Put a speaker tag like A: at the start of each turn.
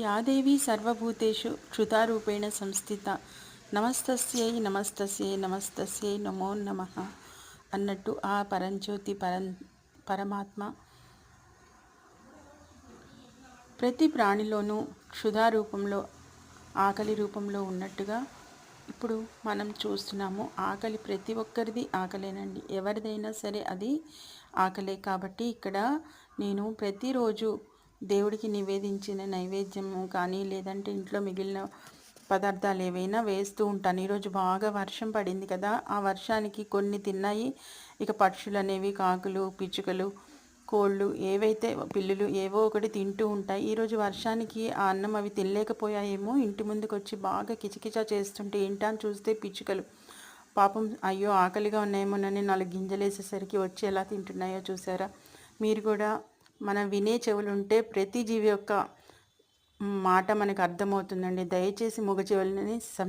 A: యాదేవి సర్వభూతేషు క్షుతారూపేణ సంస్థిత. నమస్తస్యై నమస్తస్యై నమస్తస్యై నమో నమ అన్నట్టు ఆ పరంజ్యోతి పరం పరమాత్మ ప్రతి ప్రాణిలోనూ క్షుధా రూపంలో ఆకలి రూపంలో ఉన్నట్టుగా ఇప్పుడు మనం చూస్తున్నాము. ఆకలి ప్రతి ఒక్కరిది ఆకలేనండి. ఎవరిదైనా సరే అది ఆకలే కాబట్టి ఇక్కడ నేను ప్రతిరోజు దేవుడికి నివేదించిన నైవేద్యం కానీ లేదంటే ఇంట్లో మిగిలిన పదార్థాలు ఏవైనా వేస్తూ ఉంటాను. ఈరోజు బాగా వర్షం పడింది కదా. ఆ వర్షానికి కొన్ని తిన్నాయి. ఇక పక్షులు అనేవి కాకులు పిచ్చుకలు కోళ్ళు ఏవైతే పిల్లులు ఏవో ఒకటి తింటూ ఉంటాయి. ఈరోజు వర్షానికి ఆ అన్నం అవి తినలేకపోయాయేమో. ఇంటి ముందుకు వచ్చి బాగా కిచకిచా చేస్తుంటే ఏంటా అని చూస్తే పిచ్చుకలు. పాపం అయ్యో ఆకలిగా ఉన్నాయేమోనని నాలుగు గింజలు వేసేసరికి వచ్చి ఎలా తింటున్నాయో చూసారా? మీరు కూడా మనం వినే చెవులుంటే ప్రతి జీవి యొక్క మాట మనకు అర్థమవుతుందండి. దయచేసి మూగ చెవులని